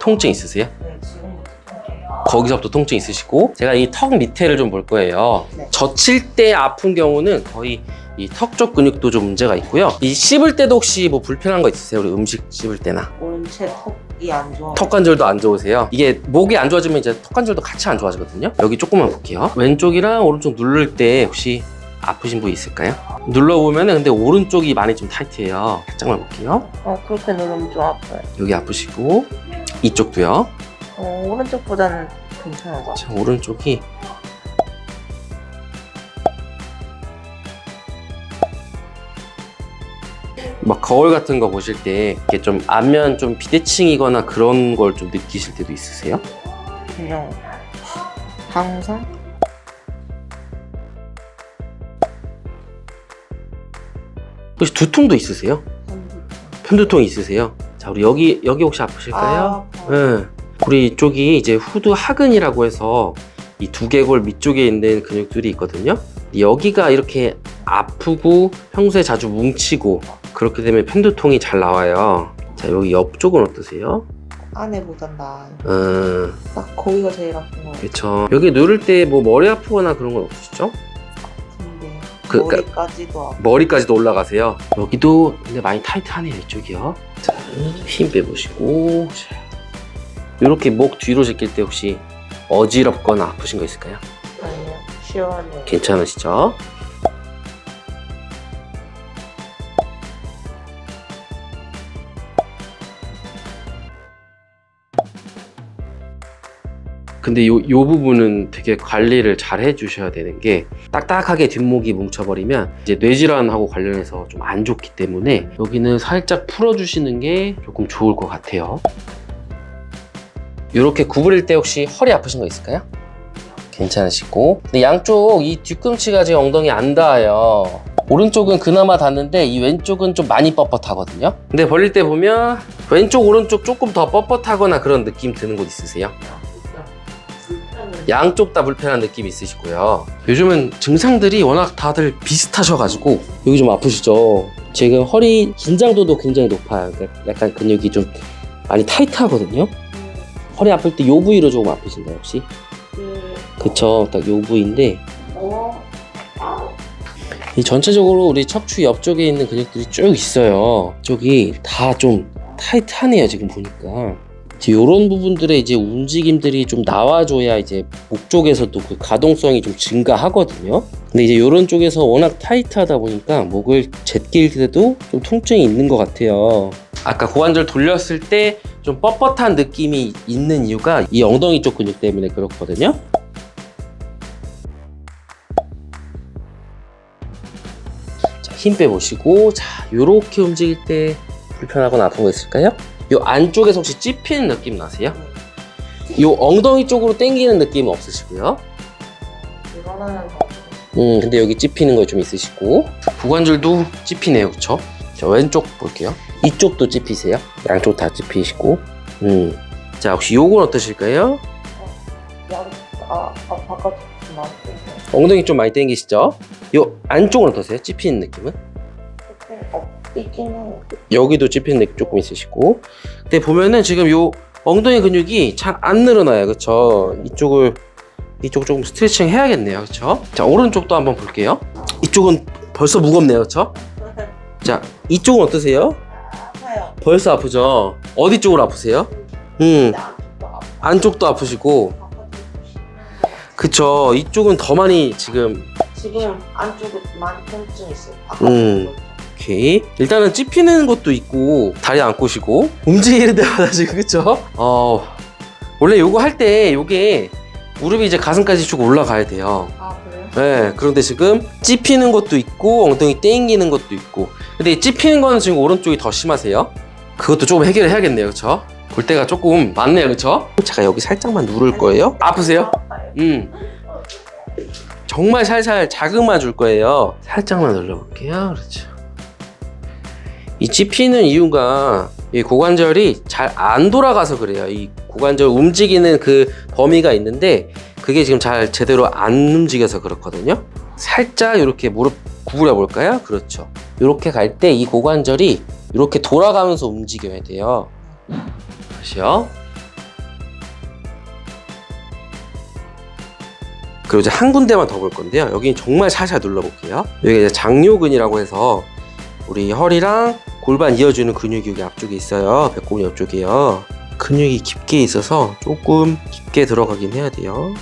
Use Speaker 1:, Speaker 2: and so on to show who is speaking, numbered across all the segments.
Speaker 1: 통증 있으세요?
Speaker 2: 네.
Speaker 1: 거기서부터 통증 있으시고 제가 이 턱 밑에를 좀 볼 거예요.
Speaker 2: 네.
Speaker 1: 젖힐 때 아픈 경우는 거의 이 턱 쪽 근육도 좀 문제가 있고요. 이 씹을 때도 혹시 뭐 불편한 거 있으세요? 우리 음식 씹을 때나
Speaker 2: 오른체 턱이 안 좋아.
Speaker 1: 턱 관절도 안 좋으세요? 이게 목이 안 좋아지면 이제 턱 관절도 같이 안 좋아지거든요. 여기 조금만 볼게요. 왼쪽이랑 오른쪽 누를 때 혹시 아프신 부위 있을까요? 눌러보면 은 근데 오른쪽이 많이 좀 타이트해요. 살짝만 볼게요.
Speaker 2: 어, 그렇게 누르면 좀 아파요.
Speaker 1: 여기 아프시고 이쪽도요.
Speaker 2: 어, 오른쪽보다는 괜찮은 것 같아요.
Speaker 1: 자, 오른쪽이 막 거울 같은 거 보실 때 이렇게 좀 안면 좀 비대칭이거나 그런 걸 좀 느끼실 때도 있으세요?
Speaker 2: 그냥 항상
Speaker 1: 혹시 두통도 있으세요? 편두통 있으세요? 자, 우리 여기 여기 혹시 아프실까요?
Speaker 2: 아,
Speaker 1: 네. 우리 이쪽이 이제 후두 하근이라고 해서 이 두개골 밑쪽에 있는 근육들이 있거든요. 여기가 이렇게 아프고 평소에 자주 뭉치고 그렇게 되면 편두통이 잘 나와요. 자, 여기 옆쪽은 어떠세요?
Speaker 2: 안에 보단 나아요.
Speaker 1: 음,
Speaker 2: 딱 거기가 제일 아픈 것 같아요.
Speaker 1: 그렇죠. 여기 누를 때 뭐 머리 아프거나 그런 건 없으시죠?
Speaker 2: 근데
Speaker 1: 그-
Speaker 2: 머리까지도 아파.
Speaker 1: 머리까지도 올라가세요. 여기도 근데 많이 타이트하네요, 이쪽이요. 자, 힘 빼보시고. 자, 이렇게 목 뒤로 제낄 때 혹시 어지럽거나 아프신 거 있을까요?
Speaker 2: 아니요. 시원해요.
Speaker 1: 괜찮으시죠? 근데 요, 요 부분은 되게 관리를 잘 해주셔야 되는 게 딱딱하게 뒷목이 뭉쳐버리면 이제 뇌질환하고 관련해서 좀 안 좋기 때문에 여기는 살짝 풀어주시는 게 조금 좋을 것 같아요. 이렇게 구부릴 때 혹시 허리 아프신 거 있을까요? 괜찮으시고 근데 양쪽 이 뒤꿈치가 지금 엉덩이 안 닿아요 오른쪽은 그나마 닿는데 이 왼쪽은 좀 많이 뻣뻣하거든요 근데 벌릴 때 보면 왼쪽 오른쪽 조금 더 뻣뻣하거나 그런 느낌 드는 곳 있으세요? 양쪽 다 불편한 느낌 있으시고요 요즘은 증상들이 워낙 다들 비슷하셔가지고 여기 좀 아프시죠? 지금 허리 긴장도도 굉장히 높아요 약간 근육이 좀 많이 타이트하거든요 허리 아플 때 요 부위로 조금 아프신가요 혹시?
Speaker 2: 그,
Speaker 1: 그쵸. 딱 요 부위인데.
Speaker 2: 어,
Speaker 1: 이 전체적으로 우리 척추 옆쪽에 있는 근육들이 쭉 있어요. 쪽이 다 좀 타이트하네요 지금 보니까. 이제 요런 부분들의 이제 움직임들이 좀 나와줘야 이제 목 쪽에서도 그 가동성이 좀 증가하거든요. 근데 이제 요런 쪽에서 워낙 타이트하다 보니까 목을 제낄 때도 좀 통증이 있는 것 같아요. 아까 고관절 돌렸을 때 좀 뻣뻣한 느낌이 있는 이유가 이 엉덩이 쪽 근육 때문에 그렇거든요 자, 힘 빼보시고 자 요렇게 움직일 때 불편하거나 아픈 거 있을까요? 요 안쪽에서 혹시 찝히는 느낌 나세요? 요 엉덩이 쪽으로 당기는 느낌은 없으시고요 음 근데 여기 찝히는 거 좀 있으시고 구관절도 찝히네요 그쵸? 자 왼쪽 볼게요 이쪽도 찝히세요? 양쪽 다 찝히시고 음 자 혹시 요건 어떠실까요?
Speaker 2: 양, 아, 아, 바깥 좀 아프고.
Speaker 1: 엉덩이 좀 많이 당기시죠? 요 안쪽은 어떠세요? 찝히는 느낌은?
Speaker 2: 조금
Speaker 1: 여기도 찝히는 느낌 조금 있으시고 근데 보면은 지금 요 엉덩이 근육이 잘 안 늘어나요 그쵸 이쪽을 이쪽 조금 스트레칭 해야겠네요 그쵸 자 오른쪽도 한번 볼게요 이쪽은 벌써 무겁네요 그쵸 자 이쪽은 어떠세요
Speaker 2: 아파요.
Speaker 1: 벌써 아프죠 어디 쪽으로 아프세요 음. 안쪽도 아프시고 그쵸 이쪽은 더 많이 지금
Speaker 2: 지금 안쪽에 많이 통증 있어요.
Speaker 1: 음. 오케이 일단은 찝히는 것도 있고 다리 안 꼬시고 움직이는 데마다 지금 그쵸? 어 원래 요거 할 때 요게 무릎이 이제 가슴까지 쭉 올라가야 돼요
Speaker 2: 아?
Speaker 1: 네 그런데 지금 찝히는 것도 있고 엉덩이 땡기는 것도 있고 근데 이 찝히는 거는 지금 오른쪽이 더 심하세요 그것도 조금 해결을 해야겠네요 그쵸? 볼 때가 조금 많네요 그쵸? 제가 여기 살짝만 누를 거예요 아프세요? 음. 정말 살살 자극만 줄 거예요. 살짝만 눌러볼게요. 그렇죠. 이 찝히는 이유가 이 고관절이 잘 안 돌아가서 그래요. 이 고관절 움직이는 그 범위가 있는데 그게 지금 잘 제대로 안 움직여서 그렇거든요. 살짝 이렇게 무릎 구부려 볼까요? 그렇죠. 이렇게 갈 때 이 고관절이 이렇게 돌아가면서 움직여야 돼요. 다시요. 그리고 이제 한 군데만 더 볼 건데요. 여기는 정말 살살 눌러볼게요. 여기 이제 장요근이라고 해서 우리 허리랑 골반 이어주는 근육이 여기 앞쪽에 있어요. 배꼽 옆쪽이요. 근육이 깊게 있어서 조금 깊게 들어가긴 해야 돼요.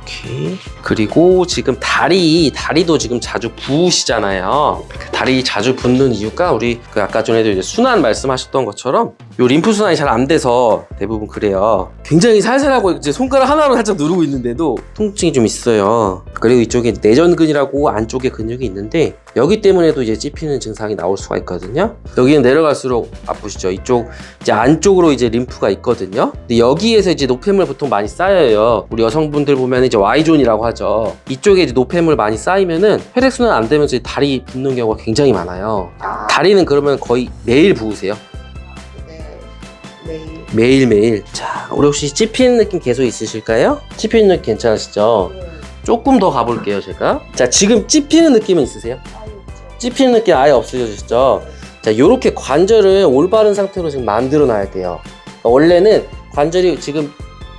Speaker 1: 오케이. 그리고 지금 다리, 다리도 지금 자주 부으시잖아요. 그 다리 자주 붓는 이유가 우리 그 아까 전에도 이제 순환 말씀하셨던 것처럼 요 림프 순환이 잘 안 돼서 대부분 그래요. 굉장히 살살하고 이제 손가락 하나로 살짝 누르고 있는데도 통증이 좀 있어요. 그리고 이쪽에 내전근이라고 안쪽에 근육이 있는데 여기 때문에도 이제 찝히는 증상이 나올 수가 있거든요. 여기는 내려갈수록 아프시죠. 이쪽 이제 안쪽으로 이제 림프가 있거든요. 근데 여기에서 이제 노폐물 보통 많이 쌓여요. 우리 여성분들 보면 이제 Y존이라고 하죠. 이쪽에 이제 노폐물 많이 쌓이면은 혈액순환 안 되면서 다리 붓는 경우가 굉장히 많아요.
Speaker 2: 아,
Speaker 1: 다리는 그러면 거의 매일 부으세요.
Speaker 2: 네. 매일.
Speaker 1: 매일매일. 자, 우리 혹시 찝히는 느낌 계속 있으실까요? 찝히는 느낌 괜찮으시죠?
Speaker 2: 네.
Speaker 1: 조금 더 가볼게요, 제가. 자, 지금 찝히는 느낌은 있으세요?
Speaker 2: 아예 없죠.
Speaker 1: 찝히는 느낌 아예 없으셨죠? 자, 요렇게 관절을 올바른 상태로 지금 만들어 놔야 돼요. 그러니까 원래는 관절이 지금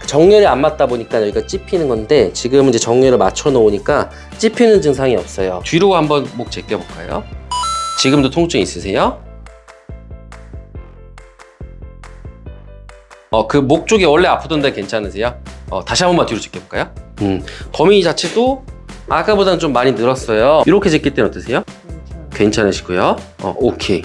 Speaker 1: 정렬이 안 맞다 보니까 여기가 찝히는 건데 지금은 이제 정렬을 맞춰 놓으니까 찝히는 증상이 없어요. 뒤로 한번 목 제껴 볼까요? 지금도 통증 있으세요? 어, 그 목 쪽이 원래 아프던데 괜찮으세요? 어, 다시 한 번만 뒤로 제껴 볼까요? 음, 더미 자체도 아까보다는 좀 많이 늘었어요. 이렇게 제낄 때는
Speaker 2: 어떠세요?
Speaker 1: 괜찮으시고요. 어, 오케이.